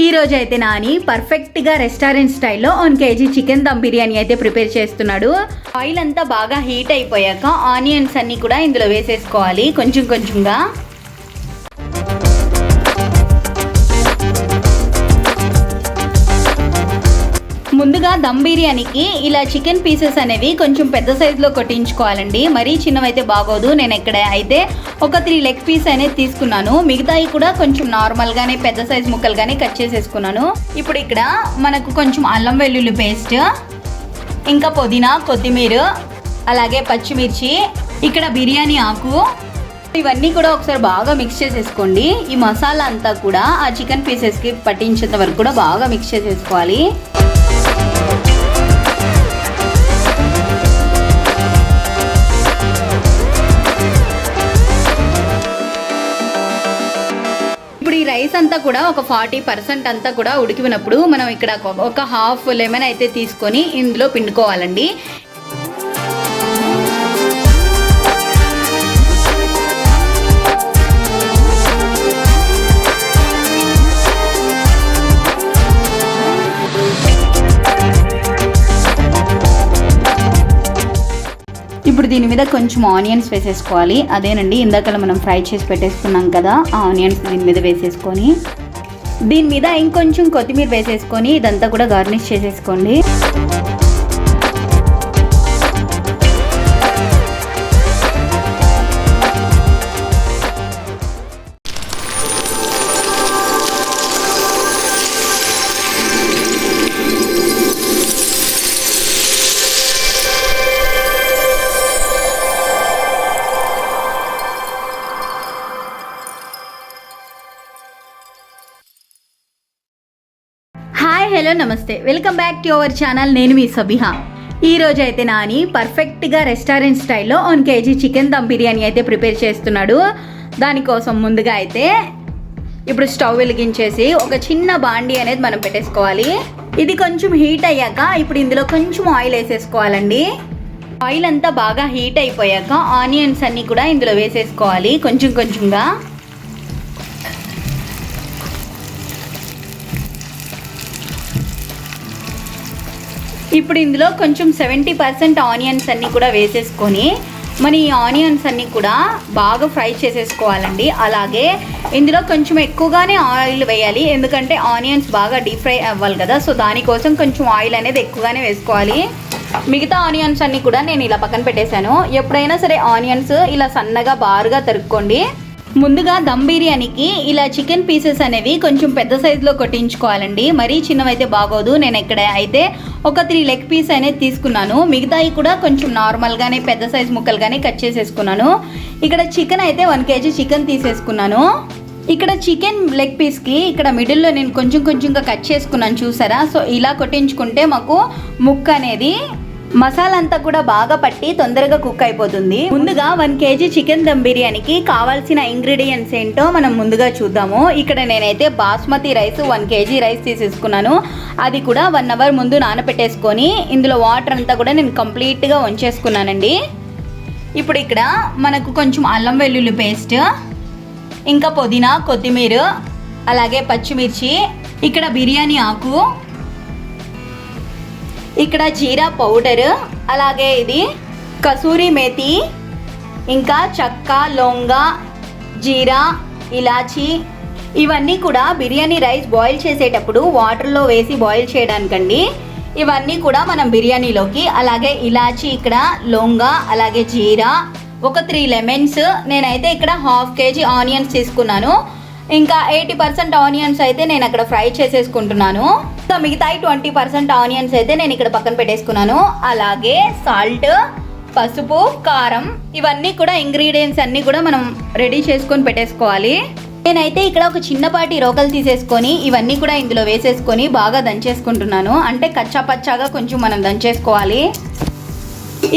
ఈ రోజు అయితే నాని పర్ఫెక్ట్గా రెస్టారెంట్ స్టైల్లో one KG chicken dum biryani అయితే ప్రిపేర్ చేస్తున్నాడు. ఆయిల్ అంతా బాగా హీట్ అయిపోయాక ఆనియన్స్ అన్నీ కూడా ఇందులో వేసేసుకోవాలి కొంచెం కొంచెంగా. ముందుగా దమ్ బిర్యానీకి ఇలా చికెన్ పీసెస్ అనేవి కొంచెం పెద్ద సైజులో కొట్టించుకోవాలండి. మరీ చిన్నవైతే బాగోదు. నేను ఇక్కడ అయితే ఒక త్రీ లెగ్ పీస్ అనేది తీసుకున్నాను. మిగతాయి కూడా కొంచెం నార్మల్గానే పెద్ద సైజ్ ముక్కలుగానే కట్ చేసేసుకున్నాను. ఇప్పుడు ఇక్కడ మనకు కొంచెం అల్లం వెల్లుల్లి పేస్ట్ ఇంకా పుదీనా కొత్తిమీర అలాగే పచ్చిమిర్చి ఇక్కడ బిర్యానీ ఆకు. ఇవన్నీ కూడా ఒకసారి బాగా మిక్స్ చేసేసుకోండి. ఈ మసాలా అంతా కూడా ఆ చికెన్ పీసెస్కి పట్టించేంత వరకు కూడా బాగా మిక్స్ చేసేసుకోవాలి. అంతా కూడా ఒక ఫార్టీ పర్సెంట్ అంతా కూడా ఉడికినప్పుడు మనం ఇక్కడ ఒక- హాఫ్ లెమన్ అయితే తీసుకొని ఇందులో పిండుకోవాలండి. దీని మీద కొంచెం ఆనియన్స్ వేసేసుకోవాలి. అదేనండి ఇందాక మనం ఫ్రై చేసి పెట్టేసుకున్నాం కదా ఆ ఆనియన్స్ దీని మీద వేసేసుకొని. దీని మీద ఇంకొంచెం కొత్తిమీర వేసేసుకొని ఇదంతా కూడా గార్నిష్ చేసేసుకోండి. Hello namaste. Welcome back to our channel. నేను మీ సబిహా. ఈ రోజు అయితే నాని పర్ఫెక్ట్గా రెస్టారెంట్ స్టైల్లో one KG chicken dum biryani అయితే ప్రిపేర్ చేస్తున్నాడు. దానికోసం ముందుగా అయితే ఇప్పుడు స్టవ్ వెలిగించేసి ఒక చిన్న బాండీ అనేది మనం పెట్టేసుకోవాలి. ఇది కొంచెం హీట్ అయ్యాక ఇప్పుడు ఇందులో కొంచెం ఆయిల్ వేసేసుకోవాలండి. ఆయిల్ అంతా బాగా హీట్ అయిపోయాక ఆనియన్స్ అన్నీ కూడా ఇందులో వేసేసుకోవాలి. కొంచెం కొంచెంగా. ఇప్పుడు ఇందులో కొంచెం సెవెంటీ పర్సెంట్ ఆనియన్స్ అన్నీ కూడా వేసేసుకొని మన ఈ ఆనియన్స్ అన్నీ కూడా బాగా ఫ్రై చేసేసుకోవాలండి. అలాగే ఇందులో కొంచెం ఎక్కువగానే ఆయిల్ వేయాలి ఎందుకంటే ఆనియన్స్ బాగా డీప్ ఫ్రై అవ్వాలి కదా సో దానికోసం కొంచెం ఆయిల్ అనేది ఎక్కువగానే వేసుకోవాలి. మిగతా ఆనియన్స్ అన్నీ కూడా నేను ఇలా పక్కన పెట్టేశాను. ఎప్పుడైనా సరే ఆనియన్స్ ఇలా సన్నగా బారుగా తరుక్కోండి. ముందుగా దమ్ బిర్యానీకి ఇలా చికెన్ పీసెస్ అనేవి కొంచెం పెద్ద సైజులో కొట్టించుకోవాలండి. మరీ చిన్నవైతే బాగోదు. నేను ఇక్కడ అయితే ఒక త్రీ లెగ్ పీస్ అనేది తీసుకున్నాను. మిగతాయి కూడా కొంచెం నార్మల్గానే పెద్ద సైజ్ ముక్కలుగానే కట్ చేసేసుకున్నాను. ఇక్కడ చికెన్ అయితే వన్ కేజీ చికెన్ తీసేసుకున్నాను. ఇక్కడ చికెన్ లెగ్ పీస్కి ఇక్కడ మిడిల్లో నేను కొంచెం కొంచెంగా కట్ చేసుకున్నాను చూసారా? సో ఇలా కొట్టించుకుంటే మాకు ముక్క అనేది మసాలా అంతా కూడా బాగా పట్టి తొందరగా కుక్ అయిపోతుంది. ముందుగా వన్ కేజీ చికెన్ దమ్ బిర్యానీకి కావాల్సిన ఇంగ్రీడియంట్స్ ఏంటో మనం ముందుగా చూద్దాము. ఇక్కడ నేనైతే basmati rice one KG rice తీసేసుకున్నాను. అది కూడా వన్ అవర్ ముందు నానబెట్టేసుకొని ఇందులో వాటర్ అంతా కూడా నేను కంప్లీట్గా వంచేసుకున్నానండి ఇప్పుడు ఇక్కడ మనకు కొంచెం అల్లం వెల్లుల్లి పేస్ట్ ఇంకా పుదీనా కొత్తిమీర అలాగే పచ్చిమిర్చి ఇక్కడ బిర్యానీ ఆకు ఇక్కడ జీరా పౌడర్ అలాగే ఇది కసూరి మేతి ఇంకా చక్క లొంగ జీరా ఇలాచి ఇవన్నీ కూడా బిర్యానీ రైస్ బాయిల్ చేసేటప్పుడు వాటర్లో వేసి బాయిల్ చేయడానికండి. ఇవన్నీ కూడా మనం బిర్యానీలోకి అలాగే ఇలాచి ఇక్కడ లొంగ అలాగే జీరా ఒక త్రీ లెమన్స్ నేనైతే ఇక్కడ హాఫ్ కేజీ ఆనియన్స్ తీసుకున్నాను. ఇంకా ఎయిటీ పర్సెంట్ ఆనియన్స్ అయితే నేను అక్కడ ఫ్రై చేసేసుకుంటున్నాను. సో మిగతాయి ట్వంటీ పర్సెంట్ ఆనియన్స్ అయితే నేను ఇక్కడ పక్కన పెట్టేసుకున్నాను. అలాగే సాల్ట్ పసుపు కారం ఇవన్నీ కూడా ఇంగ్రీడియంట్స్ అన్నీ కూడా మనం రెడీ చేసుకొని పెట్టేసుకోవాలి. నేనైతే ఇక్కడ ఒక చిన్నపాటి రోకలు తీసేసుకొని ఇవన్నీ కూడా ఇందులో వేసేసుకొని బాగా దంచేసుకుంటున్నాను. అంటే కచ్చా పచ్చాగా కొంచెం మనం దంచేసుకోవాలి.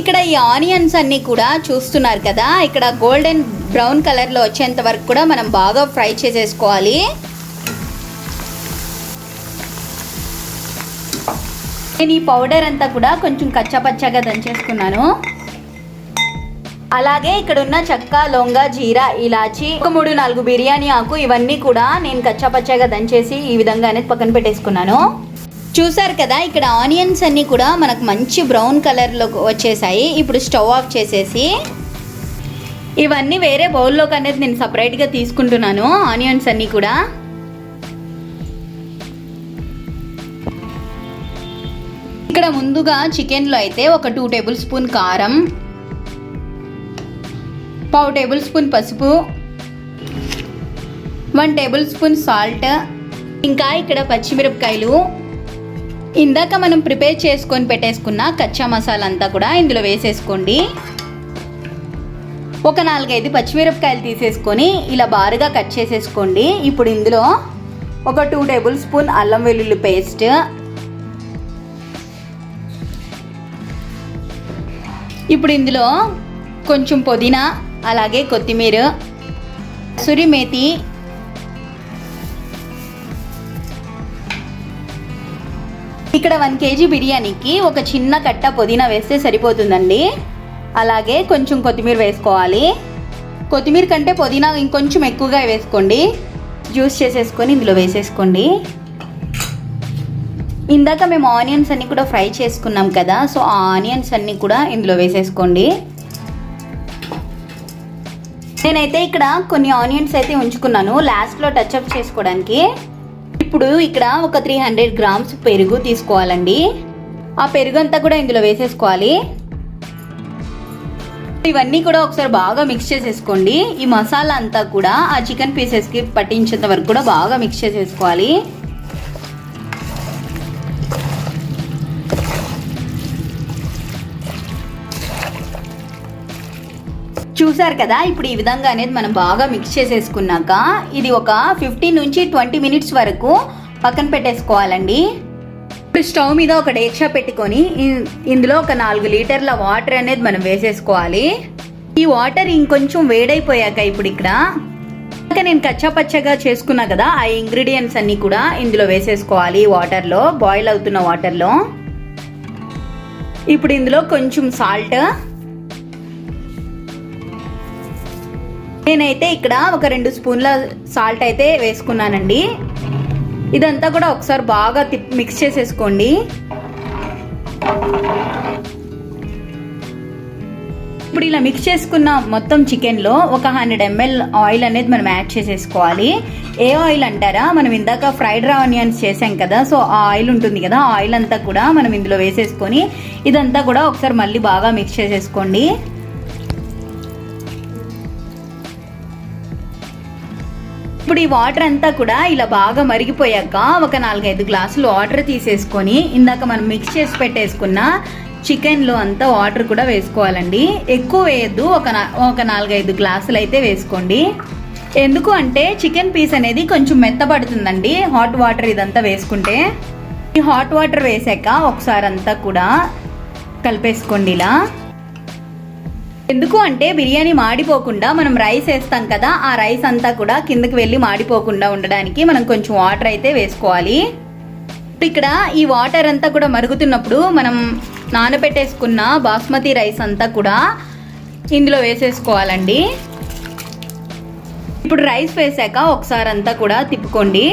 ఇక్కడ ఈ ఆనియన్స్ అన్నీ కూడా చూస్తున్నారు కదా ఇక్కడ గోల్డెన్ బ్రౌన్ కలర్లో వచ్చేంత వరకు కూడా మనం బాగా ఫ్రై చేసేసుకోవాలి. నేను ఈ పౌడర్ అంతా కూడా కొంచెం కచ్చపచ్చగా దంచేసుకున్నాను. అలాగే ఇక్కడ ఉన్న చెక్క లొంగ జీరా ఇలాచి ఒక మూడు నాలుగు బిర్యానీ ఆకు ఇవన్నీ కూడా నేను కచ్చాపచ్చాగా దంచేసి ఈ విధంగా అనేది పక్కన పెట్టేసుకున్నాను. చూసారు కదా ఇక్కడ ఆనియన్స్ అన్నీ కూడా మనకు మంచి బ్రౌన్ కలర్లో వచ్చేసాయి. ఇప్పుడు స్టవ్ ఆఫ్ చేసేసి ఇవన్నీ వేరే బౌల్లోకి అనేది నేను సపరేట్గా తీసుకుంటున్నాను ఆనియన్స్ అన్నీ కూడా. ఇక్కడ ముందుగా చికెన్లో అయితే ఒక టూ టేబుల్ స్పూన్ కారం పావు టేబుల్ స్పూన్ పసుపు వన్ టేబుల్ స్పూన్ సాల్ట్ ఇంకా ఇక్కడ పచ్చిమిరపకాయలు. ఇందాక మనం ప్రిపేర్ చేసుకొని పెట్టేసుకున్న కచ్చా మసాలా అంతా కూడా ఇందులో వేసేసుకోండి. ఒక నాలుగైదు పచ్చిమిరపకాయలు తీసేసుకొని ఇలా బారుగా కట్ చేసేసుకోండి. ఇప్పుడు ఇందులో ఒక టూ టేబుల్ స్పూన్ అల్లం వెల్లుల్లి పేస్ట్ ఇప్పుడు ఇందులో కొంచెం పుదీనా అలాగే కొత్తిమీర సురిమేతి ఇక్కడ వన్ కేజీ బిర్యానీకి ఒక చిన్న కట్ట పుదీనా వేస్తే సరిపోతుందండి. అలాగే కొంచెం కొత్తిమీర వేసుకోవాలి. కొత్తిమీర కంటే పుదీనా ఇంకొంచెం ఎక్కువగా వేసుకోండి. జ్యూస్ చేసేసుకొని ఇందులో వేసేసుకోండి. ఇందాక మేము ఆనియన్స్ అన్నీ కూడా ఫ్రై చేసుకున్నాం కదా సో ఆ ఆనియన్స్ అన్నీ కూడా ఇందులో వేసేసుకోండి. నేనైతే ఇక్కడ కొన్ని ఆనియన్స్ అయితే ఉంచుకున్నాను లాస్ట్లో టచ్ అప్ చేసుకోవడానికి. ఇప్పుడు ఇక్కడ ఒక త్రీ హండ్రెడ్ గ్రామ్స్ పెరుగు తీసుకోవాలండి. ఆ పెరుగు అంతా కూడా ఇందులో వేసేసుకోవాలి. ఇవన్నీ కూడా ఒకసారి బాగా మిక్స్ చేసేసుకోండి. ఈ మసాలా అంతా కూడా ఆ చికెన్ పీసెస్కి పట్టించేంత వరకు కూడా బాగా మిక్స్ చేసేసుకోవాలి. చూసారు కదా ఇప్పుడు ఈ విధంగా అనేది మనం బాగా మిక్స్ చేసేసుకున్నాక ఇది ఒక ఫిఫ్టీన్ నుంచి ట్వంటీ మినిట్స్ వరకు పక్కన పెట్టేసుకోవాలండి. ఇప్పుడు స్టవ్ మీద ఒక డేక్షా పెట్టుకొని ఇందులో ఒక నాలుగు లీటర్ల వాటర్ అనేది మనం వేసేసుకోవాలి. ఈ వాటర్ ఇంకొంచెం వేడైపోయాక ఇప్పుడు ఇక్కడ ఇంకా నేను కచ్చా పచ్చగా చేసుకున్నా కదా ఆ ఇంగ్రీడియంట్స్ అన్నీ కూడా ఇందులో వేసేసుకోవాలి వాటర్లో బాయిల్ అవుతున్న వాటర్లో ఇప్పుడు ఇందులో కొంచెం సాల్ట్ నేనైతే ఇక్కడ ఒక రెండు స్పూన్ల సాల్ట్ అయితే వేసుకున్నానండి. ఇదంతా కూడా ఒకసారి బాగా తిప్ మిక్స్ చేసేసుకోండి. ఇప్పుడు ఇలా మిక్స్ చేసుకున్న మొత్తం చికెన్లో ఒక హండ్రెడ్ ఎంఎల్ ఆయిల్ అనేది మనం యాడ్ చేసేసుకోవాలి. ఏ ఆయిల్ అంటారా? మనం ఇందాక ఫ్రైడ్ ఆనియన్స్ చేసాం కదా సో ఆ ఆయిల్ ఉంటుంది కదా ఆయిల్ అంతా కూడా మనం ఇందులో వేసేసుకొని ఇదంతా కూడా ఒకసారి మళ్ళీ బాగా మిక్స్ చేసేసుకోండి. ఇప్పుడు ఈ వాటర్ అంతా కూడా ఇలా బాగా మరిగిపోయాక ఒక నాలుగైదు గ్లాసులు వాటర్ తీసేసుకొని ఇందాక మనం మిక్స్ చేసి పెట్టేసుకున్న చికెన్లో అంతా వాటర్ కూడా వేసుకోవాలండి. ఎక్కువ వేయద్దు ఒక నా- ఒక నాలుగైదు గ్లాసులు అయితే వేసుకోండి. ఎందుకు అంటే చికెన్ పీస్ అనేది కొంచెం మెత్తబడుతుందండి హాట్ వాటర్ ఇదంతా వేసుకుంటే. ఈ హాట్ వాటర్ వేసాక ఒకసారి అంతా కూడా కలిపేసుకోండి ఇలా. ఎందుకు అంటే బిర్యానీ మాడిపోకుండా మనం రైస్ వేస్తాం కదా ఆ రైస్ అంతా కూడా కిందకి వెళ్ళి మాడిపోకుండా ఉండడానికి మనం కొంచెం వాటర్ అయితే వేసుకోవాలి. ఇక్కడ ఈ వాటర్ అంతా కూడా మరుగుతున్నప్పుడు మనం నానబెట్టేసుకున్న బాస్మతి రైస్ అంతా కూడా ఇందులో వేసేసుకోవాలండి. ఇప్పుడు రైస్ వేసాక ఒకసారి అంతా కూడా తిప్పుకోండి.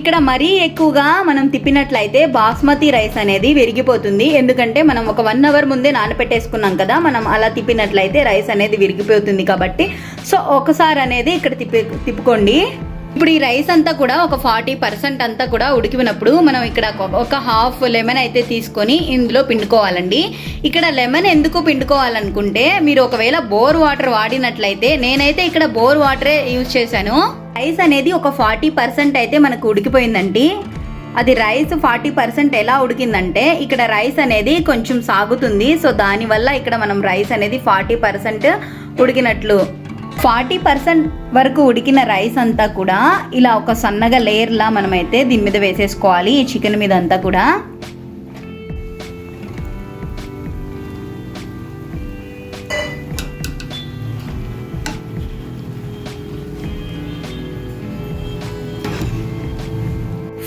ఇక్కడ మరీ ఎక్కువగా మనం తిప్పినట్లయితే బాస్మతి రైస్ అనేది విరిగిపోతుంది. ఎందుకంటే మనం ఒక వన్ అవర్ ముందే నానపెట్టేసుకున్నాం కదా మనం అలా తిప్పినట్లయితే రైస్ అనేది విరిగిపోతుంది కాబట్టి. సో ఒకసారి అనేది ఇక్కడ తిప్పి తిప్పుకోండి. ఇప్పుడు ఈ రైస్ అంతా కూడా ఒక ఫార్టీ పర్సెంట్ అంతా కూడా ఉడికినప్పుడు మనం ఇక్కడ ఒక- ఒక హాఫ్ లెమన్ అయితే తీసుకొని ఇందులో పిండుకోవాలండి. ఇక్కడ లెమన్ ఎందుకు పిండుకోవాలనుకుంటే మీరు ఒకవేళ బోర్ వాటర్ వాడినట్లయితే నేనైతే ఇక్కడ బోర్ వాటరే యూజ్ చేశాను. రైస్ అనేది ఒక ఫార్టీ పర్సెంట్ అయితే మనకు ఉడికిపోయిందండి. అది రైస్ ఫార్టీ పర్సెంట్ ఎలా ఉడికిందంటే ఇక్కడ రైస్ అనేది కొంచెం సాగుతుంది. సో దానివల్ల ఇక్కడ మనం రైస్ అనేది ఫార్టీ పర్సెంట్ ఉడికినట్లు. ఫార్టీ పర్సెంట్ వరకు ఉడికిన రైస్ అంతా కూడా ఇలా ఒక సన్నగా లేయర్లా మనమైతే దీని మీద వేసేసుకోవాలి. ఈ చికెన్ మీద అంతా కూడా.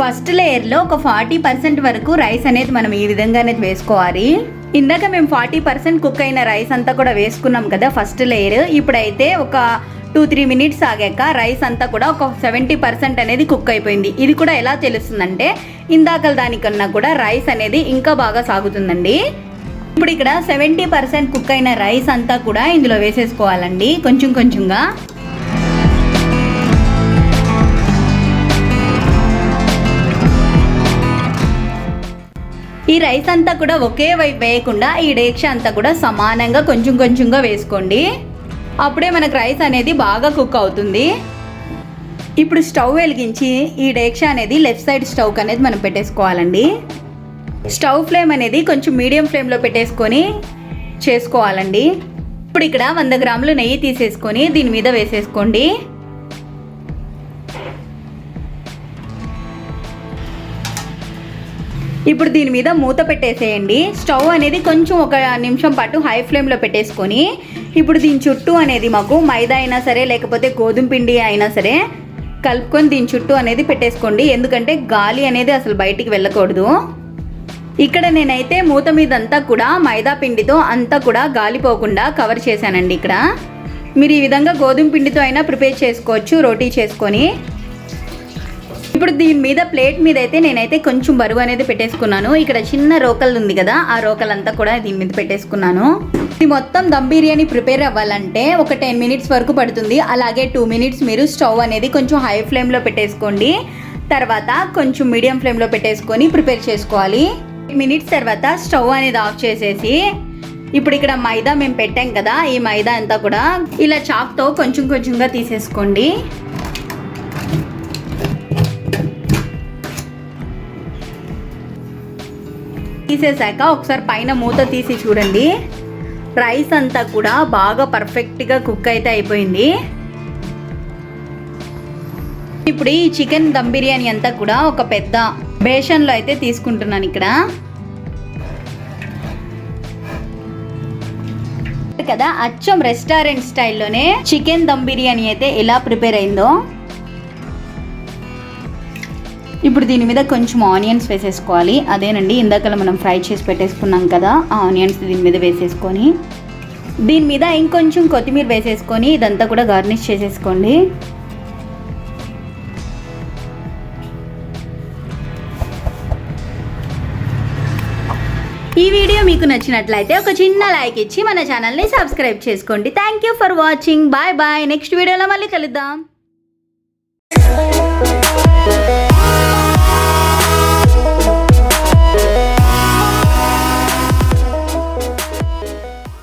ఫస్ట్ లేయర్లో ఒక ఫార్టీ పర్సెంట్ వరకు రైస్ అనేది మనం ఈ విధంగా అనేది వేసుకోవాలి. ఇందాక మేము ఫార్టీ పర్సెంట్ కుక్ అయిన రైస్ అంతా కూడా వేసుకున్నాం కదా ఫస్ట్ లేయర్. ఇప్పుడైతే ఒక టూ త్రీ మినిట్స్ ఆగాక రైస్ అంతా కూడా ఒక సెవెంటీ పర్సెంట్ అనేది కుక్ అయిపోయింది. ఇది కూడా ఎలా తెలుస్తుందంటే ఇందాకల దానికన్నా కూడా రైస్ అనేది ఇంకా బాగా సాగుతుందండి. ఇప్పుడు ఇక్కడ సెవెంటీ పర్సెంట్ కుక్ అయిన రైస్ అంతా కూడా ఇందులో వేసేసుకోవాలండి. కొంచెం కొంచెంగా. ఈ రైస్ అంతా కూడా ఒకే వైపు వేయకుండా ఈ డేక్ష అంతా కూడా సమానంగా కొంచెం కొంచెంగా వేసుకోండి. అప్పుడే మనకు రైస్ అనేది బాగా కుక్ అవుతుంది. ఇప్పుడు స్టవ్ వెలిగించి ఈ డేక్ష అనేది లెఫ్ట్ సైడ్ స్టవ్ అనేది మనం పెట్టేసుకోవాలండి. స్టవ్ ఫ్లేమ్ అనేది కొంచెం మీడియం ఫ్లేమ్లో పెట్టేసుకొని చేసుకోవాలండి. ఇప్పుడు ఇక్కడ వంద గ్రాములు నెయ్యి తీసేసుకొని దీని మీద వేసేసుకోండి. ఇప్పుడు దీని మీద మూత పెట్టేసేయండి. స్టవ్ అనేది కొంచెం ఒక నిమిషం పాటు హై ఫ్లేమ్లో పెట్టేసుకొని ఇప్పుడు దీని చుట్టూ అనేది మాకు మైదా అయినా సరే లేకపోతే గోధుమ పిండి అయినా సరే కలుపుకొని దీని చుట్టూ అనేది పెట్టేసుకోండి. ఎందుకంటే గాలి అనేది అసలు బయటికి వెళ్ళకూడదు. ఇక్కడ నేనైతే మూత మీద అంతా కూడా మైదా పిండితో అంతా కూడా గాలిపోకుండా కవర్ చేశానండి ఇక్కడ. మీరు ఈ విధంగా గోధుమ పిండితో అయినా ప్రిపేర్ చేసుకోవచ్చు రోటీ చేసుకొని. ఇప్పుడు దీని మీద ప్లేట్ మీద అయితే నేనైతే కొంచెం బరువు అనేది పెట్టేసుకున్నాను. ఇక్కడ చిన్న రోకల్ ఉంది కదా ఆ రోకల్ అంతా కూడా దీని మీద పెట్టేసుకున్నాను. ఇది మొత్తం దమ్ బిర్యానీ ప్రిపేర్ అవ్వాలంటే ఒక టెన్ మినిట్స్ వరకు పడుతుంది. అలాగే టూ మినిట్స్ మీరు స్టవ్ అనేది కొంచెం హై ఫ్లేమ్లో పెట్టేసుకోండి. తర్వాత కొంచెం మీడియం ఫ్లేమ్లో పెట్టేసుకొని ప్రిపేర్ చేసుకోవాలి. మినిట్స్ తర్వాత స్టవ్ అనేది ఆఫ్ చేసేసి ఇప్పుడు ఇక్కడ మైదా మేము పెట్టాం కదా ఈ మైదా అంతా కూడా ఇలా చాక్తో కొంచెం కొంచెంగా తీసేసుకోండి. తీసేసాక ఒకసారి పైన మూత తీసి చూడండి. రైస్ అంతా కూడా బాగా పర్ఫెక్ట్గా కుక్ అయితే అయిపోయింది. ఇప్పుడు ఈ చికెన్ దమ్ బిర్యానీ అంతా కూడా ఒక పెద్ద బేషన్లో అయితే తీసుకుంటున్నాను ఇక్కడ. కదా అచ్చం రెస్టారెంట్ స్టైల్లోనే చికెన్ దమ్ బిర్యానీ అయితే ఎలా ప్రిపేర్ అయిందో. ఇప్పుడు దీని మీద కొంచెం ఆనియన్స్ వేసేసుకోవాలి. అదేనండి ఇందాక మనం ఫ్రై చేసి పెట్టేసుకున్నాం కదా ఆ ఆనియన్స్ దీని మీద వేసేసుకొని. దీని మీద ఇంకొంచెం కొత్తిమీర వేసేసుకొని ఇదంతా కూడా గార్నిష్ చేసేసుకోండి. ఈ వీడియో మీకు నచ్చినట్లయితే ఒక చిన్న లైక్ ఇచ్చి మన ఛానల్ని సబ్స్క్రైబ్ చేసుకోండి. Thank you for watching bye bye next వీడియోలో మళ్ళీ కలుద్దాం.